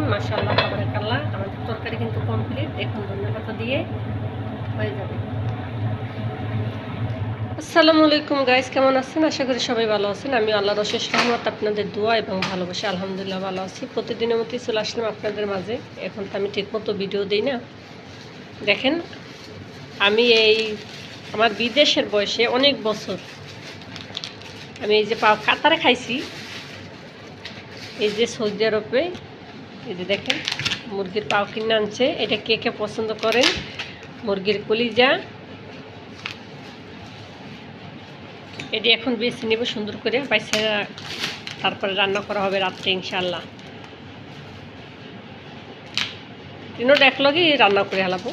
রহিম মাশাআল্লাহ, তাবারাকাল্লাহ। আমাদের তরকারি কিন্তু কমপ্লিট এখন ধনিয়া পাতা দিয়ে হয়ে যাবে। আসসালামু আলাইকুম গাইস কেমন আছেন? আশা করি সবাই ভালো আছেন। আমি আল্লাহর অশেষ রহমত, আপনাদের দোয়া এবং ভালোবাসা, আলহামদুলিল্লাহ, ভালো আছি। প্রতিদিনের মতোই চলে আসলাম আপনাদের মাঝে। এখন তো আমি ঠিকমতো ভিডিও দিই না। দেখেন, আমি এই আমার বিদেশের বয়সে অনেক বছর আমি এই যে কাতারে খাইছি। এই যে সৌদি আরবে এই যে দেখেন, মুরগির পাও কিনে আনছে। এটা কে কে পছন্দ করেন? মুরগির কলিজা। এটি এখন বেছে নেব সুন্দর করে বাইসে তারপরে রান্না করা হবে রাত্রে ইনশাল্লাহ তিনোটা একলগেই রান্না করে হালাবো।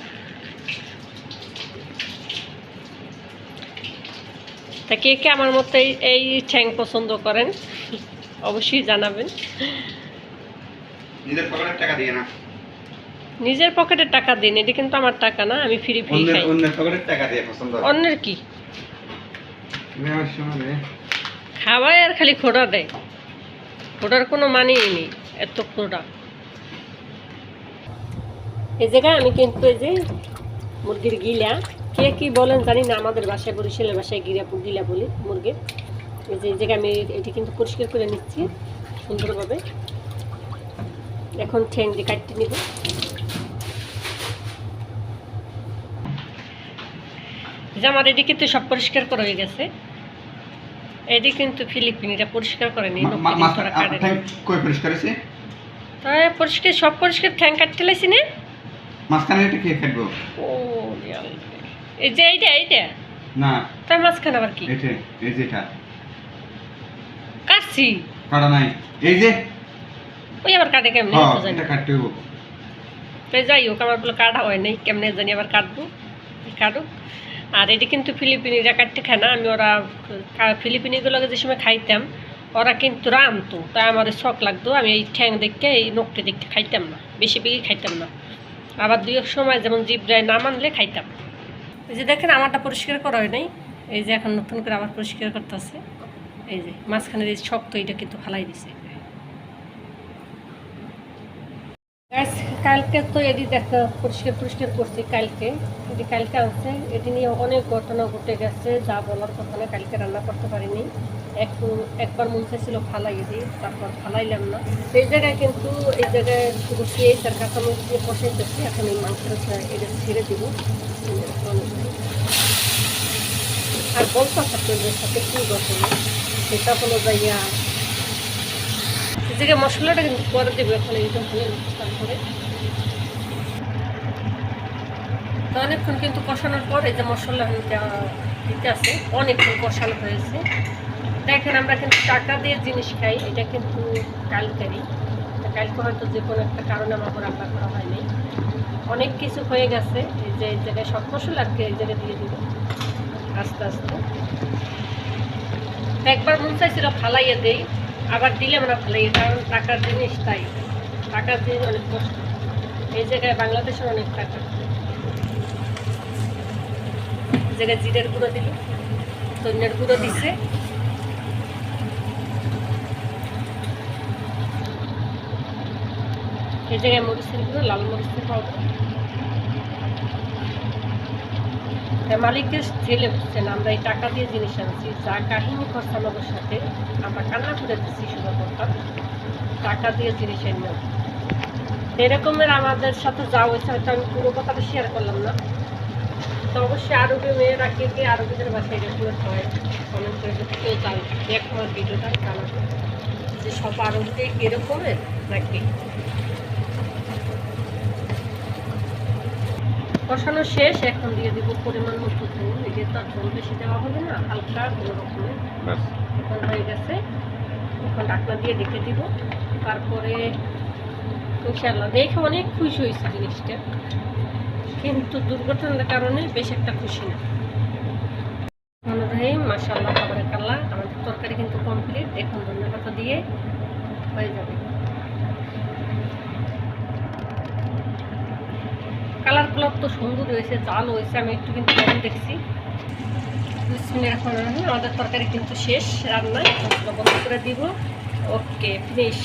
তা কে কে আমার মতো এই ঠ্যাং পছন্দ করেন, অবশ্যই জানাবেন। নিজের পকেটের টাকা দিয়ে না। নিজের পকেটের টাকা দিন এটা কিন্তু আমার টাকা না আমি ফ্রি ফ্রি খাই। অন্যের পকেটের টাকা দিয়ে পছন্দ। অন্যের কি? নেওয়ার সময় নে। খাওয়ায় আর খালি খোড়া দেয়। খোটার কোনো মানেই নেই এত খোটা এই জায়গায় আমি কিন্তু এই যে মুরগির গিলা কে কি বলেন জানি না আমাদের বাসায় বরিশালের বাসায় গিরা গিলা বলি মুরগির। এই যে এই জায়গায় আমি এটি কিন্তু পরিষ্কার করে নিচ্ছি সুন্দরভাবে। এখন ঠ্যাং দিয়ে কাটতে নিব। যে আমার এটি কিন্তু সব পরিষ্কার করা হয়ে গেছে। এটি কিন্তু ফিলিপিনিরা পরিষ্কার করেনি পরিষ্কার হয়েছে? তাই পরিষ্কার সব পরিষ্কার ঠ্যাং কাটতে লাইছি না। মাঝখানে এটা কে কাটবো? ও এই যে এইটা এইটা? না। মাঝখানে আবার কি? এটা এই যে কাটছি। কাটা নাই। এই যে ওই আবার কাটে কেমনে? হ্যাঁ তো এটা তাই যাই হোক আমার বলে কাটা হয় নাই কেমনে জানি আবার কাটবো কাটুক। আর এটি কিন্তু ফিলিপিনিরা কাটতে খায় না আমি ওরা ফিলিপিনিগুলোকে যে সময় খাইতাম ওরা কিন্তু রামতো তাই আমার শখ লাগতো আমি এই ঠ্যাং দেখতে এই নখটি দেখতে খাইতাম না বেশি বেশি খাইতাম না। আবার দুই এক সময় যেমন জিব্রায় না মানলে খাইতাম। এই যে দেখেন আমারটা পরিষ্কার করা হয় নাই এই যে এখন নতুন করে আবার পরিষ্কার করতেছে এই যে মাঝখানে এই শক্ত এটা কিন্তু ফালাই দিছে। কালকে তো এটি দেখা পরিষ্কার পরিষ্কার করছি কালকে। এটি কালকে আনছে এটি নিয়ে অনেক ঘটনা ঘটে গেছে, যা বলার কথা না, কালকে রান্না করতে পারিনি। একটু একবার মন চাইছিল ফালাই দিই, তারপর ফালাইলাম না। সেই জায়গায় কিন্তু, এই জায়গায় পেঁয়াজ আর কাঁচামরিচ দিয়ে কষাইতেছি এখন এই মাংসটা এটা ছেড়ে দিব। আর বলতো আপনাদের সাথে কী ঘটনা? সেটা হলো যাইয়া জায়গায় মশলাটা কিন্তু পরে দেবো, এখন এইটা হলে তারপরে। তো অনেকক্ষণ কিন্তু কষানোর পর এই যে মশলা দিতে আছে, অনেকক্ষণ কষানো হয়েছে। দেখেন আমরা কিন্তু টাকা দিয়ে জিনিস খাই, এটা কিন্তু কালকারি। কালকে হয়তো যে কোনো একটা কারণে আমার রান্না করা হয়নি অনেক কিছু হয়ে গেছে, এই যে এই জায়গায় সব মশলা আর কি এই জায়গায় দিয়ে দিব। আস্তে আস্তে। একবার মন চাইছিল ফালাইয়ে দেই আবার দিলে আমরা ফালাইয়ে কারণ টাকার জিনিস তাই। টাকার জিনিস অনেক কষ্ট। এই জায়গায় বাংলাদেশের অনেক টাকা। জায়গায় জিরের গুঁড়ো দিল, ধনিয়ার গুঁড়ো দিছে। এই জায়গায় মরিচের গুঁড়ো, লাল মরিচের পাউডার। মালিককে ছেলে বুঝছেন আমরা এই টাকা দিয়ে জিনিস আনছি, যা কাহিনী করছে আমাদের সাথে আমরা কান্না করে দিচ্ছি শুধু করতাম টাকা দিয়ে জিনিস এনে এরকমের আমাদের সাথে যা হয়েছে, হয়তো আমি পুরো কথাটা শেয়ার করলাম না। তো অবশ্যই আরবে মেয়েরা কে কে আরবিদের বাসায় এরকমের হয় যদি কেউ জান এক আমার ভিডিওটা জানাবে যে সব আরবকে এরকমের নাকি? কষানো শেষ এখন দিয়ে দিব পরিমাণ মতো ঝোল এটা তো আর ঝোল বেশি দেওয়া হবে না হালকা কোনো রকমের। এখন হয়ে গেছে। এখন ডাকনা দিয়ে রেখে দিব। তারপরে ইনশাল্লাহ দেখে অনেক খুশি হয়েছে জিনিসটা। কিন্তু দুর্ঘটনার কারণে বেশ একটা খুশি না। অনুযায়ী মাসাল্লাহ খাবারের কাল্লা আমাদের তরকারি কিন্তু কমপ্লিট এখন ধন্যবাদ দিয়ে হয়ে যাবে। কালার কালার তো সুন্দর হয়েছে, জাল হয়েছে, আমি একটু কিন্তু কম দেখছি। আমাদের তরকারি কিন্তু শেষ রান্নায় বন্ধ করে দিব ওকে ফিনিশ